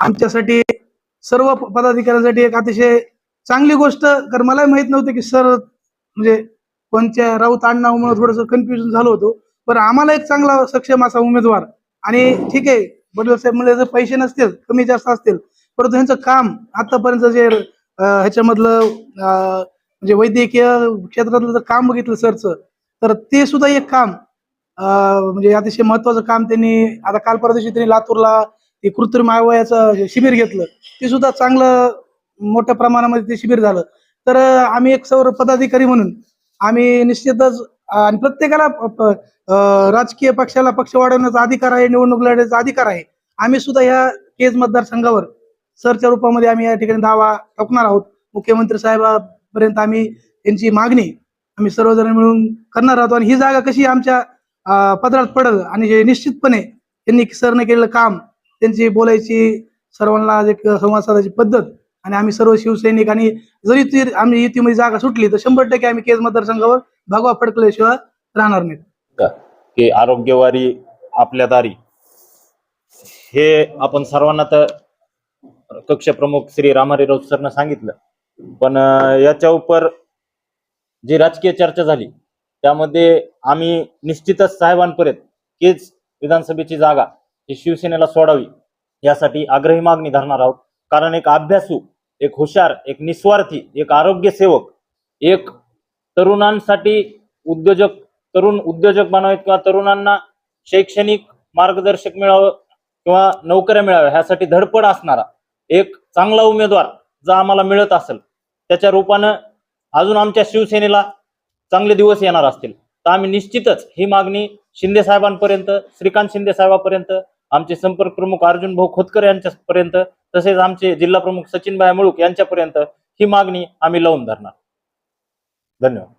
आमच्यासाठी सर्व पदाधिकाऱ्यांसाठी एक अतिशय चांगली गोष्ट कारण मलाही माहीत नव्हतं की सर म्हणजे कोणत्या राऊत अण्णामुळे थोडंसं कन्फ्युजन झालं होतं. पण आम्हाला एक चांगला सक्षम असा उमेदवार. आणि ठीक आहे बडल साहेब म्हणजे जर पैसे नसतील कमी जास्त असतील परंतु ह्यांचं काम आतापर्यंत जे ह्याच्यामधलं म्हणजे वैद्यकीय क्षेत्रातलं जर काम बघितलं सरचं तर ते सुद्धा एक काम म्हणजे अतिशय महत्वाचं काम त्यांनी आता काल परदेशी त्यांनी लातूरला ते कृत्रिम अवयवाचं शिबिर घेतलं ते सुद्धा चांगलं मोठ्या प्रमाणामध्ये ते शिबिर झालं. तर आम्ही एक सौर पदाधिकारी म्हणून आम्ही निश्चितच आणि प्रत्येकाला राजकीय पक्षाला पक्ष वाढवण्याचा अधिकार आहे निवडणूक लढण्याचा अधिकार आहे. आम्ही सुद्धा ह्या केज मतदारसंघावर सरच्या रूपामध्ये आम्ही या ठिकाणी दावा ठोकणार आहोत. मुख्यमंत्री साहेबापर्यंत आम्ही त्यांची मागणी आम्ही सर्वजण मिळून करणार आहोत. आणि ही जागा कशी आमच्या पदरात पडेल आणि निश्चितपणे त्यांनी सरने केलेलं काम त्यांची बोलायची सर्वांना एक संवाद साधायची पद्धत आणि आम्ही सर्व शिवसैनिक आणि जरी ती आम्ही युतीमध्ये जागा सुटली तर शंभर टक्के आम्ही केज मतदारसंघावर भगवा फडकल्याशिवाय राहणार नाही की? आरोग्यवारी आपल्या दारी. हे आपण सर्वांना तर कक्ष प्रमुख श्री रामारी राऊत सरनं सांगितलं. पण याच्या उपर जी राजकीय चर्चा झाली त्यामध्ये आम्ही निश्चितच साहेबांपर्यंत केच विधानसभेची जागा ही शिवसेनेला सोडावी यासाठी आग्रही मागणी धरणार आहोत. कारण एक अभ्यासू एक हुशार एक निस्वार्थी एक आरोग्य सेवक एक तरुणांसाठी उद्योजक तरुण उद्योजक बनावेत किंवा तरुणांना शैक्षणिक मार्गदर्शक मिळावं किंवा नोकऱ्या मिळाव्या ह्यासाठी धडपड असणारा एक चांगला उमेदवार जो आम्हाला मिळत असेल त्याच्या रूपानं अजून आमच्या शिवसेनेला चांगले दिवस येणार असतील. तर आम्ही निश्चितच ही मागणी शिंदे साहेबांपर्यंत श्रीकांत शिंदे साहेबांपर्यंत आमचे संपर्क प्रमुख अर्जुन भाऊ खोतकर यांच्यापर्यंत तसेच आमचे जिल्हा प्रमुख सचिन भाई मुळूक यांच्यापर्यंत ही मागणी आम्ही लावून धरणार. धन्यवाद.